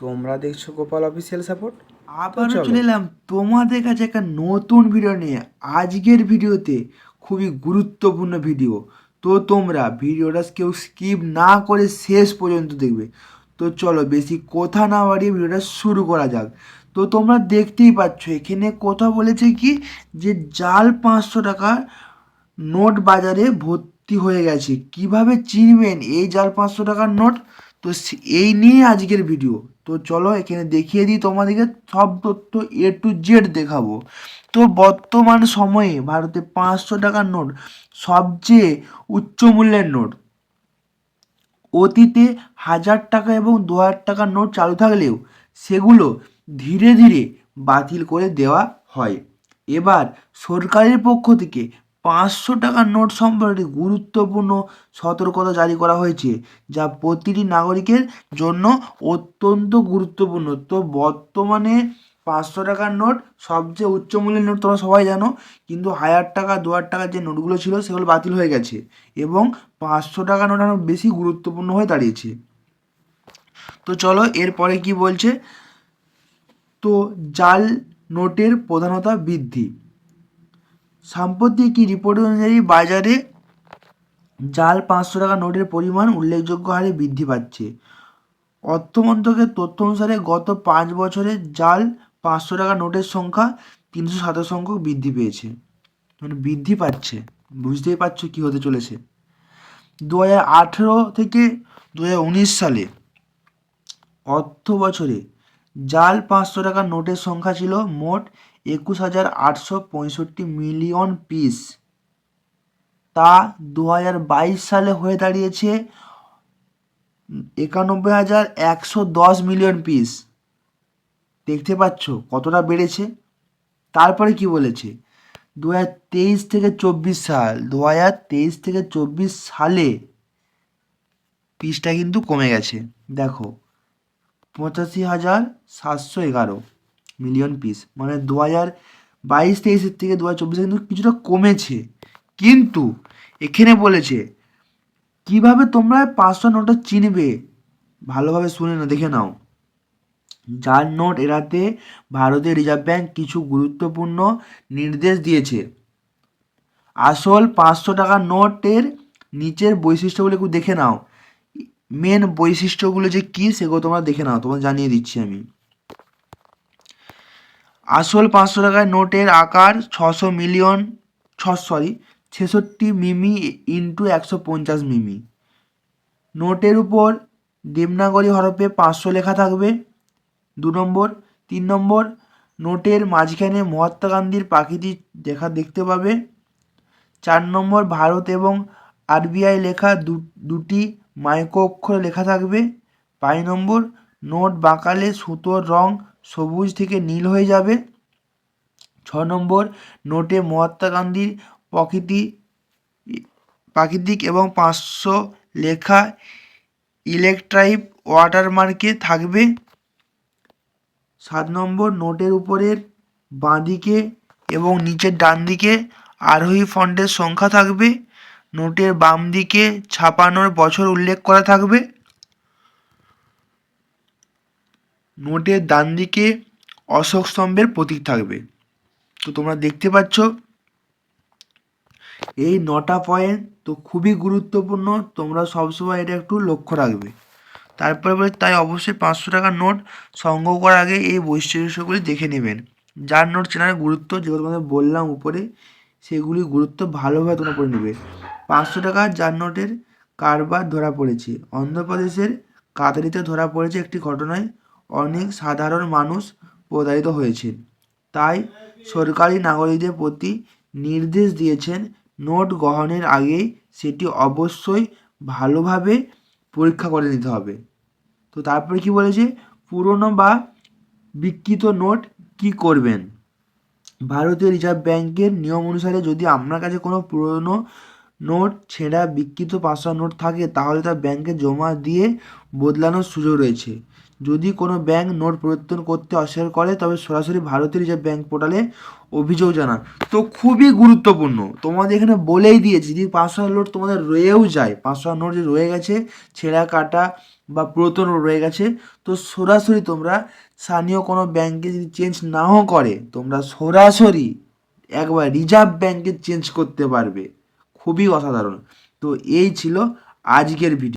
তোমরা দেখছ Gopal official support আবারও চলো। এলাম তোমাদের কাছে একটা নতুন ভিডিও নিয়ে। আজকের ভিডিওতে খুবই গুরুত্বপূর্ণ ভিডিও তো তোমরা ভিডিওটা কেউ স্কিপ না করে শেষ পর্যন্ত দেখবে। তো চলো বেশি কথা না বাড়িয়ে ভিডিওটা শুরু করা যাক। তো তোমরা দেখতেই পাচ্ছ এখানে কথা বলেছে কি যে জাল পাঁচশো টাকার নোট বাজারে ভর্তি হয়ে গেছে। কীভাবে চিনবেন এই জাল পাঁচশো টাকার নোট? তো এই নিয়ে আজকের ভিডিও তো চলো এখানে দেখিয়ে দিই, তোমাদেরকে সব তথ্য এ টু জেড দেখাবো। তো বর্তমান সময়ে ভারতে পাঁচশো টাকার নোট, সবচেয়ে উচ্চ মূল্যের নোট। অতীতে হাজার টাকা এবং দু হাজার টাকার নোট চালু থাকলেও সেগুলো ধীরে ধীরে বাতিল করে দেওয়া হয়। এবার সরকারের পক্ষ থেকে পাঁচশো টাকার নোট সম্পর্কে গুরুত্বপূর্ণ সতর্কতা জারি করা হয়েছে, যা প্রতিটি নাগরিকের জন্য অত্যন্ত গুরুত্বপূর্ণ। তো বর্তমানে পাঁচশো টাকার নোট সবচেয়ে উচ্চ মূল্যের নোট তোমরা সবাই জানো, কিন্তু হাজার টাকা, দু হাজার টাকার যে নোটগুলো ছিল সেগুলো বাতিল হয়ে গেছে এবং পাঁচশো টাকা নোট আরও বেশি গুরুত্বপূর্ণ হয়ে দাঁড়িয়েছে। তো চলো এরপরে কি বলছে? তো জাল নোটের প্রধানতা বৃদ্ধি। সাম্প্রতিক একটি রিপোর্ট অনুযায়ী বাজারে জাল পাঁচশো টাকা নোটের পরিমাণ উল্লেখযোগ্য হারে বৃদ্ধি পাচ্ছে। অর্থমন্ত্রকের তথ্য অনুসারে গত পাঁচ বছরে জাল পাঁচশো টাকা নোটের সংখ্যা তিনশো সাতাশ সংখ্যক বৃদ্ধি পেয়েছে। মানে বৃদ্ধি পাচ্ছে। বুঝতেই পারছ কী হতে চলেছে। দু হাজার আঠেরো থেকে দু হাজার উনিশ সালে অর্থ বছরে জাল পাঁচশো টাকার নোটের সংখ্যা ছিল মোট একুশ হাজার আটশো পঁয়ষট্টি মিলিয়ন পিস। তা দু হাজার বাইশ সালে হয়ে দাঁড়িয়েছে একানব্বই হাজার একশো দশ মিলিয়ন পিস। দেখতে পাচ্ছ কতটা বেড়েছে? তারপরে কি বলেছে? দু হাজার তেইশ থেকে চব্বিশ সাল দু হাজার তেইশ থেকে চব্বিশ সালে পিসটা কিন্তু কমে গেছে। দেখো পঁচাশি হাজার সাতশো এগারো মিলিয়ন পিস মানে দু হাজার বাইশ তেইশের থেকে দু হাজার চব্বিশে কিন্তু কিছুটা কমেছে। কিন্তু এখানে বলেছে, কীভাবে তোমরা পাঁচশো নোটটা চিনবে? ভালোভাবে শুনে না দেখে নাও। যার নোট এড়াতে ভারতীয় রিজার্ভ ব্যাংক কিছু গুরুত্বপূর্ণ নির্দেশ দিয়েছে। আসল পাঁচশো টাকার নোটের নিচের বৈশিষ্ট্যগুলো একটু দেখে নাও। মেন বৈশিষ্ট্যগুলো যে কী সেগুলো তোমরা দেখে নাও তোমার জানিয়ে দিচ্ছি আমি। আসল পাঁচশো টাকার নোটের আকার ছশো মিলিয়ন ছ সরি ছেষট্টি মিমি ইন্টু একশো পঞ্চাশ মিমি। নোটের উপর দেবনাগরী হরফে পাঁচশো লেখা থাকবে, দু নম্বর। তিন নম্বর, নোটের মাঝখানে মহাত্মা গান্ধীর প্রাকৃতিক দেখা দেখতে পাবে। চার নম্বর, ভারত এবং আরবিআই লেখা দুটি মাইক্রো অক্ষরে লেখা থাকবে পাঁচ নম্বর, নোট বাঁকালে সুতোর রং সবুজ থেকে নীল হয়ে যাবে। ছ নম্বর, নোটে মহাত্মা গান্ধীর প্রকৃতি, প্রাকৃতিক এবং পাঁচশো লেখা ইলেকট্রাইপ ওয়াটারমার্কে থাকবে। সাত নম্বর, নোটের উপরের বাঁদিকে এবং নিচের ডান দিকে আরোহী ফন্টের সংখ্যা থাকবে। নোটের বাম দিকে ছাপানোর বছর উল্লেখ করা থাকবে। নোটের ডান দিকে অশোক স্তম্ভের প্রতীক থাকবে। তো তোমরা দেখতে পাচ্ছ, এই নটা পয়েন্ট তো খুবই গুরুত্বপূর্ণ, তোমরা সবসময় এটা একটু লক্ষ্য রাখবে। তারপরে তাই অবশ্যই পাঁচশো টাকার নোট সংগ্রহ করার আগে এই বৈশিষ্ট্যগুলি দেখে নেবেন। যার নোট চেনার গুরুত্ব যেগুলো তোমাদের বললাম উপরে সেগুলি গুরুত্ব ভালোভাবে তোমরা করে নেবে। পাঁচশো টাকার যার নোটের কারবার ধরা পড়েছে। অন্ধ্রপ্রদেশের কাতারিতে ধরা পড়েছে একটি ঘটনায় অনেক সাধারণ মানুষ প্রতারিত হয়েছে। তাই সরকারি নাগরিকদের প্রতি নির্দেশ দিয়েছেন নোট গ্রহণের আগেই সেটি অবশ্যই ভালোভাবে পরীক্ষা করে নিতে হবে। তো তারপরে কি বলেছে? পুরনো বা বিকৃত নোট কি করবেন? ভারতীয় রিজার্ভ ব্যাংকের নিয়ম অনুসারে যদি আপনার কাছে কোনো পুরনো নোট ছেঁড়া বিকৃত পাঁচশো নোট থাকে, তাহলে তা ব্যাংকে জমা দিয়ে বদলানোর সুযোগ রয়েছে। যদি কোনো ব্যাংক নোট পরিবর্তন করতে অস্বীকার করে, তবে সরাসরি ভারতীয় রিজার্ভ ব্যাংক পোর্টালে অভিযোগ জানান। তো খুবই গুরুত্বপূর্ণ। তোমাদের এখানে বলেই দিয়েছি, যদি পাঁচশো নোট তোমাদের রয়েও যায় পাঁচশো নোট যে রয়ে গেছে, ছেঁড়া, কাটা বা পুরাতন রয়ে গেছে, তো সরাসরি তোমরা স্থানীয় কোনো ব্যাংকে যদি চেঞ্জ নাও করে, তোমরা সরাসরি একবার রিজার্ভ ব্যাংকে চেঞ্জ করতে পারবে। খুবই অসাধারণ। তো এই ছিল আজকের ভিডিও।